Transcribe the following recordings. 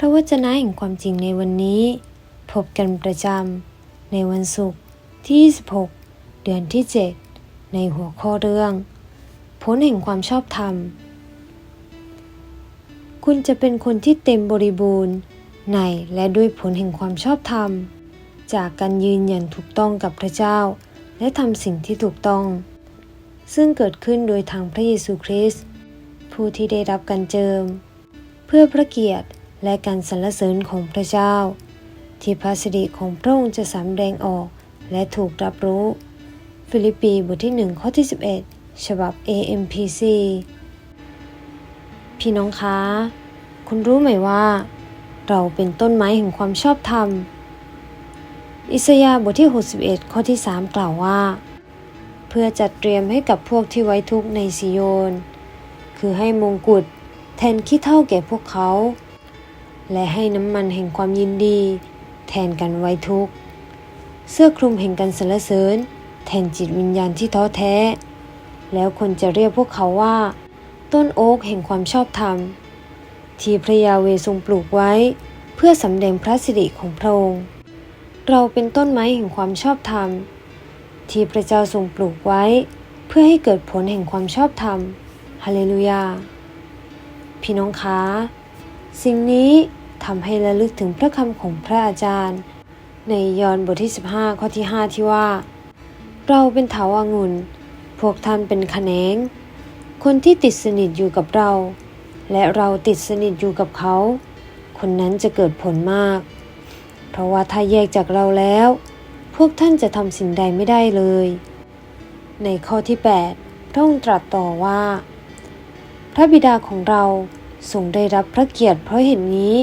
พระวจนะแห่งความจริงในวันนี้ พบกันประจำในวันศุกร์ที่ 26 เดือนที่ 7 ในหัวข้อเรื่อง ผลแห่งความชอบธรรม คุณจะเป็นคนที่เต็มบริบูรณ์ ในและด้วยผลแห่งความชอบธรรม จากการยืนยันถูกต้องกับพระเจ้า และทำสิ่งที่ถูกต้อง ซึ่งเกิดขึ้นโดยทางพระเยซูคริสต์ผู้ที่ได้รับการเจิม เพื่อพระเกียรติ และการสรรเสริญของพระเจ้า ที่พระสิริของพระองค์จะสำแดงออกและถูกรับรู้ ฟิลิปปีบทที่ 1 ข้อที่ 11 ฉบับ AMPC พี่น้องคะ คุณรู้ไหมว่า เราเป็นต้นไม้แห่งความชอบธรรม อิสยาห์บทที่ 61 ข้อที่ 3 กล่าวว่า เพื่อจัดเตรียมให้กับพวกที่ไว้ทุกข์ในซิโยน คือให้มงกุฎแทนขี้เท่าแก่พวกเขา และให้น้ำมันแห่งความยินดี แทนกันไว้ทุก เสื้อคลุมแห่งการสรรเสริญ แทนจิตวิญญาณที่ท้อแท้ แล้วคนจะเรียกพวกเขาว่า ต้นโอ๊กแห่งความชอบธรรม ที่พระยาเวทรงปลูกไว้ เพื่อสำแดงพระสิริของพระองค์เราเป็นต้นไม้แห่งความชอบธรรม ที่พระเจ้าทรงปลูกไว้ เพื่อให้เกิดผลแห่งความชอบธรรมฮาเลลูยา พี่น้องคะ สิ่งนี้ ทำให้ระลึกถึงพระคำของพระอาจารย์ ในยอห์นบทที่ 15 ข้อที่ 5 ที่ว่า เราเป็นเถาอางุ่นพวกท่านเป็นขแขนง คนที่ติดสนิทอยู่กับเรา และเราติดสนิทอยู่กับเขา คนนั้นจะเกิดผลมาก เพราะว่าถ้าแยกจากเราแล้ว พวกท่านจะทำสิ่งใดไม่ได้เลย ในข้อที่ 8 พระองค์ตรัสต่อว่า พระบิดาของเราทรงได้รับพระเกียรติเพราะเหตุนนี้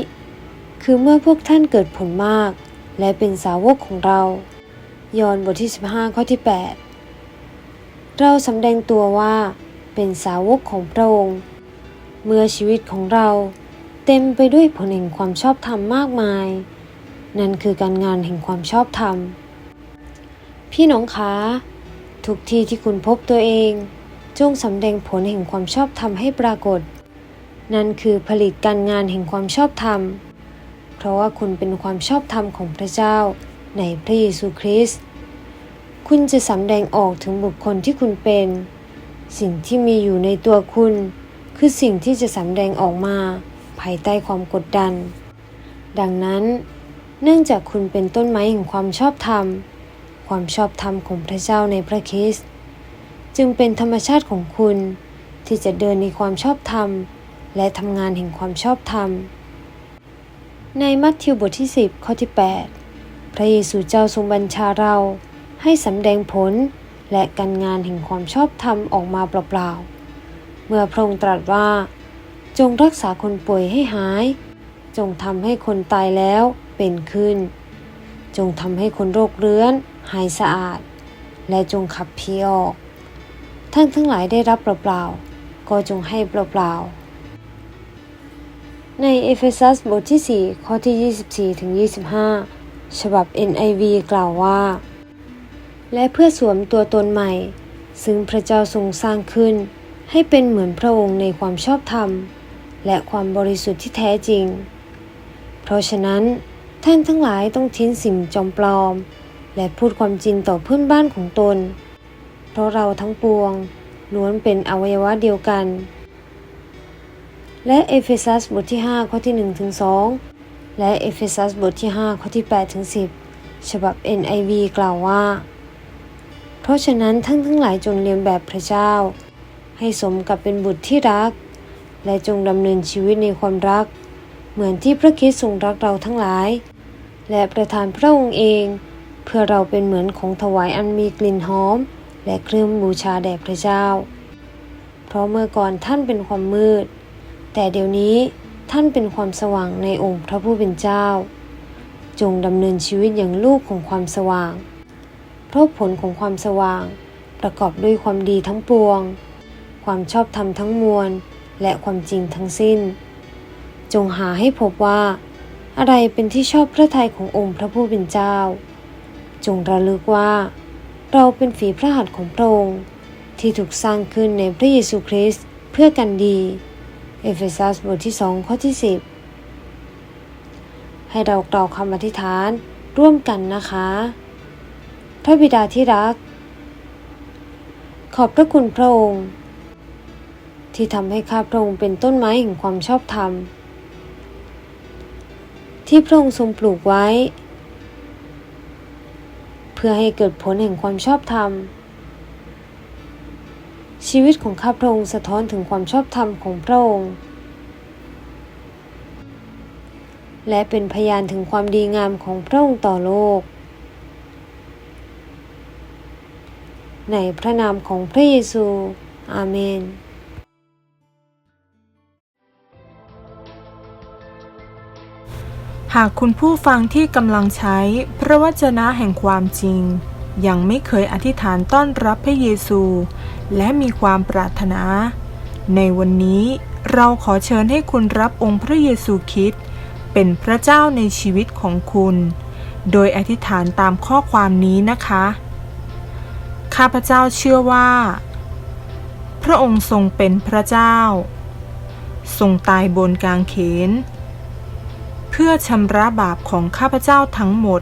คือเมื่อพวกท่านเกิดผลมาก และเป็นสาวกของเรา ยอห์นบทที่ 15 ข้อที่ 8 เราสำแดงตัวว่าเป็นสาวกของพระองค์ เมื่อชีวิตของเราเต็มไปด้วยผลแห่งความชอบธรรมมากมาย นั่นคือการงานแห่งความชอบธรรม พี่น้องคะ ทุกที่ที่คุณพบตัวเอง จงสำแดงผลแห่งความชอบธรรมให้ปรากฏ นั่นคือผลิตการงานแห่งความชอบธรรม ราะว่าคุณเป็นความชอบธรรมของพระเจ้า ในพระเยซูคริสต์คุณจะสำแดงออกถึงบุคคลที่คุณเป็น สิ่งที่มีอยู่ในตัวคุณ คือสิ่งที่จะสำแดงออกมา ภายใต้ความกดดัน ดังนั้น เนื่องจากคุณเป็นต้นไม้แห่งความชอบธรรม ความชอบธรรมของพระเจ้าในพระคริสต์จึงเป็นธรรมชาติของคุณที่จะเดินในความชอบธรรม และทำงานแห่งความชอบธรรม ในมัทธิวบทที่ 10 ข้อที่ 8 พระเยซูเจ้าทรงบัญชาเราให้สำแดงผลและการงานแห่งความชอบธรรมออกมาเปล่าๆ เมื่อพระองค์ตรัสว่า จงรักษาคนป่วยให้หาย จงทำให้คนตายแล้วเป็นขึ้น จงทำให้คนโรคเรื้อน หายสะอาด และจงขับผีออก ท่านทั้งหลายได้รับเปล่าๆก็จงให้เปล่าๆ ในเอเฟซัสบทที่ 4 ข้อที่ 24ถึง25 ฉบับ NIV กล่าวว่า และเพื่อสวมตัวตนใหม่ ซึ่งพระเจ้าทรงสร้างขึ้น ให้เป็นเหมือนพระองค์ในความชอบธรรม และความบริสุทธิ์ที่แท้จริง เพราะฉะนั้น ท่านทั้งหลายต้องทิ้งสิ่งจอมปลอม และพูดความจริงต่อเพื่อนบ้านของตน เพราะเราทั้งปวงล้วนเป็นอวัยวะเดียวกัน และเอเฟซัสบทที่ 5 ข้อที่ 1 ถึง 2 และเอเฟซัสบทที่ 5 ข้อที่ 8 ถึง 10 ฉบับ NIV กล่าวว่า เพราะฉะนั้นท่านทั้งหลายจงเรียนแบบพระเจ้า ให้สมกับเป็นบุตรที่รัก และจงดำเนินชีวิตในความรัก เหมือนที่พระคริสต์ทรงรักเราทั้งหลาย และประทานพระองค์เอง เพื่อเราเป็นเหมือนของถวายอันมีกลิ่นหอม และเครื่องบูชาแด่พระเจ้า เพราะเมื่อก่อนท่านเป็นความมืด แต่เดี๋ยวนี้ท่านเป็นความสว่างในองค์พระผู้เป็นเจ้า จงดำเนินชีวิตอย่างลูกของความสว่าง เพราะผลของความสว่างประกอบด้วยความดีทั้งปวง ความชอบธรรมทั้งมวล และความจริงทั้งสิ้น จงหาให้พบว่า อะไรเป็นที่ชอบพระทัยขององค์พระผู้เป็นเจ้า จงระลึกว่า เราเป็นฝีพระหัตถ์ของพระองค์ที่ถูกสร้างขึ้นในพระเยซูคริสต์เพื่อกันดี เอเฟซัสบทที่สองข้อที่10ให้เรากล่าวคำอธิษฐานร่วมกันนะคะ พระบิดาที่รัก ขอบพระคุณพระองค์ ที่ทำให้ข้าพระองค์เป็นต้นไม้แห่งความชอบธรรม ที่พระองค์ทรงปลูกไว้ เพื่อให้เกิดผลแห่งความชอบธรรม ชีวิตของข้าพระองค์สะท้อนถึงความชอบธรรมของพระองค์ และเป็นพยานถึงความดีงามของพระองค์ต่อโลก ในพระนามของพระเยซู อาเมนหากคุณผู้ฟังที่กำลังใช้พระวจนะแห่งความจริง ยังไม่เคยอธิษฐานต้อนรับพระเยซู และมีความปรารถนา ในวันนี้เราขอเชิญให้คุณรับองค์พระเยซูคริสต์เป็นพระเจ้าในชีวิตของคุณ โดยอธิษฐานตามข้อความนี้นะคะ ข้าพเจ้าเชื่อว่า พระองค์ทรงเป็นพระเจ้า ทรงตายบนกางเขน เพื่อชำระบาปของข้าพเจ้าทั้งหมด